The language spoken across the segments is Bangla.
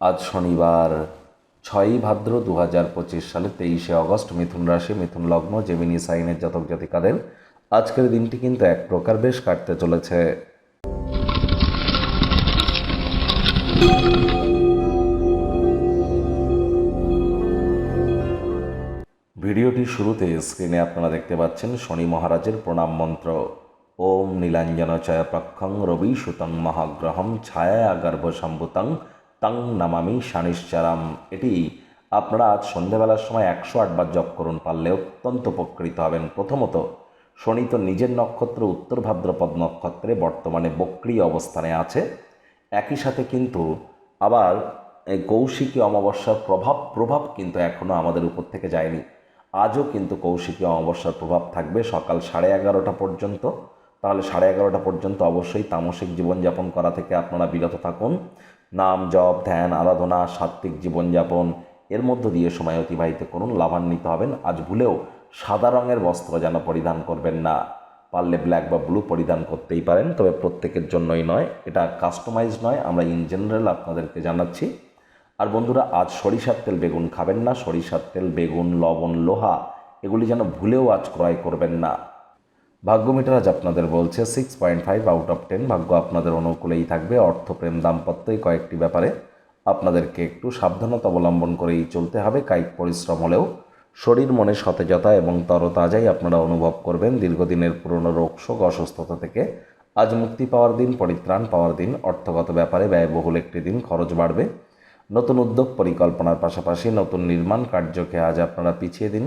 আজ শনিবার, ছয়ই ভাদ্র দু হাজার পঁচিশ সালে তেইশে অগস্ট, মিথুন রাশি, মিথুন লগ্ন জেমিনি সাইনের জাতক জাতিকাদের আজকের দিনটি কিন্তু এক প্রকার বেশ কাটতে চলেছে। ভিডিওটির শুরুতে স্ক্রিনে আপনারা দেখতে পাচ্ছেন শনি মহারাজের প্রণাম মন্ত্র। ওম নীলাঞ্জন চয়প্রক্ষং রবি সুতং মহাগ্রহম ছায়া গর্ভ সম্ভুতং তং নামামি সানিশ্চারাম এটি আপনারা আজ সন্ধেবেলার সময় একশো আটবার জপ করুন, পারলে অত্যন্ত উপকৃত হবেন। প্রথমত, শনি তো নিজের নক্ষত্র উত্তর ভাদ্রপদ নক্ষত্রে বর্তমানে বক্রি অবস্থানে আছে। একই সাথে কিন্তু আবার এই কৌশিকী অমাবস্যার প্রভাব প্রভাব কিন্তু এখনও আমাদের উপর থেকে যায়নি। আজও কিন্তু কৌশিকী অমাবস্যার প্রভাব থাকবে সকাল সাড়ে এগারোটা পর্যন্ত। তাহলে সাড়ে এগারোটা পর্যন্ত অবশ্যই তামসিক জীবনযাপন করা থেকে আপনারা বিরত থাকুন। নাম, জপ, ধ্যান, আরাধনা, সাত্ত্বিক জীবনযাপন, এর মধ্য দিয়ে সময় অতিবাহিত করুন, লাভান্বিত হবেন। আজ ভুলেও সাদা রঙের বস্ত্র যেন পরিধান করবেন না। পারলে ব্ল্যাক বা ব্লু পরিধান করতেই পারেন, তবে প্রত্যেকের জন্যই নয়। এটা কাস্টমাইজ নয়, আমরা ইন জেনারেল আপনাদেরকে জানাচ্ছি। আর বন্ধুরা, আজ সরিষার তেল বেগুন খাবেন না। সরিষার তেল, বেগুন, লবণ, লোহা, এগুলি যেন ভুলেও আজ ক্রয় করবেন না। ভাগ্য মিটার আজ আপনাদের বলছে six point five out of ten ভাগ্য আপনাদের অনুকূলেই থাকবে। অর্থপ্রেম দাম্পত্য এই কয়েকটি ব্যাপারে আপনাদেরকে একটু সাবধানতা অবলম্বন করেই চলতে হবে। কায়িক পরিশ্রম হলেও শরীর মনে সতেজতা এবং তরতাজাই আপনারা অনুভব করবেন। দীর্ঘদিনের পুরনো রোগ, শোক, অসুস্থতা থেকে আজ মুক্তি পাওয়ার দিন, পরিত্রাণ পাওয়ার দিন, অর্থগত ব্যাপারে ব্যয়বহুল একটি দিন, খরচ বাড়বে। নতুন উদ্যোগ, পরিকল্পনার পাশাপাশি নতুন নির্মাণ কার্যকে আজ আপনারা পিছিয়ে দিন।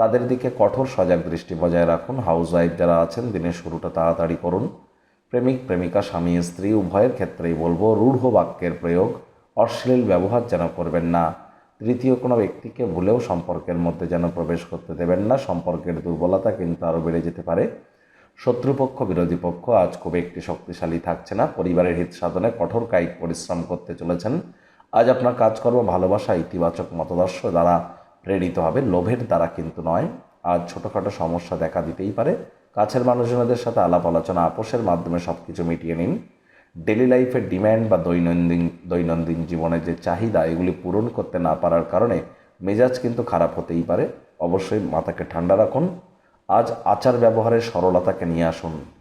তাদের দিকে কঠোর সজাগ দৃষ্টি বজায় রাখুন। হাউস ওয়াইফ যারা আছেন, দিনের শুরুটা তাড়াতাড়ি করুন। প্রেমিক, প্রেমিকা, স্বামী, স্ত্রী, উভয়ের ক্ষেত্রেই বলব, রূঢ় বাক্যের প্রয়োগ, অশ্লীল ব্যবহার যেন করবেন না। তৃতীয় কোনো ব্যক্তিকে ভুলেও সম্পর্কের মধ্যে যেন প্রবেশ করতে দেবেন না। সম্পর্কের দুর্বলতা কিন্তু আরও বেড়ে যেতে পারে। শত্রুপক্ষ, বিরোধী পক্ষ আজ খুব একটি শক্তিশালী থাকছে না। পরিবারের হিত সাধনে কঠোর কায়িক পরিশ্রম করতে চলেছেন। আজ আপনার কাজকর্ম, ভালোবাসা, ইতিবাচক মতাদর্শ দ্বারা প্রেরিত হবে, লোভের দ্বারা কিন্তু নয়। আর ছোটোখাটো সমস্যা দেখা দিতেই পারে। কাছের মানুষজনদের সাথে আলাপ আলোচনা, আপোষের মাধ্যমে সব কিছু মিটিয়ে নিন। ডেলি লাইফের ডিম্যান্ড বা দৈনন্দিন দৈনন্দিন জীবনের যে চাহিদা, এগুলি পূরণ করতে না পারার কারণে মেজাজ কিন্তু খারাপ হতেই পারে। অবশ্যই মাথাকে ঠান্ডা রাখুন। আজ আচার ব্যবহারের সরলতাকে নিয়ে আসুন।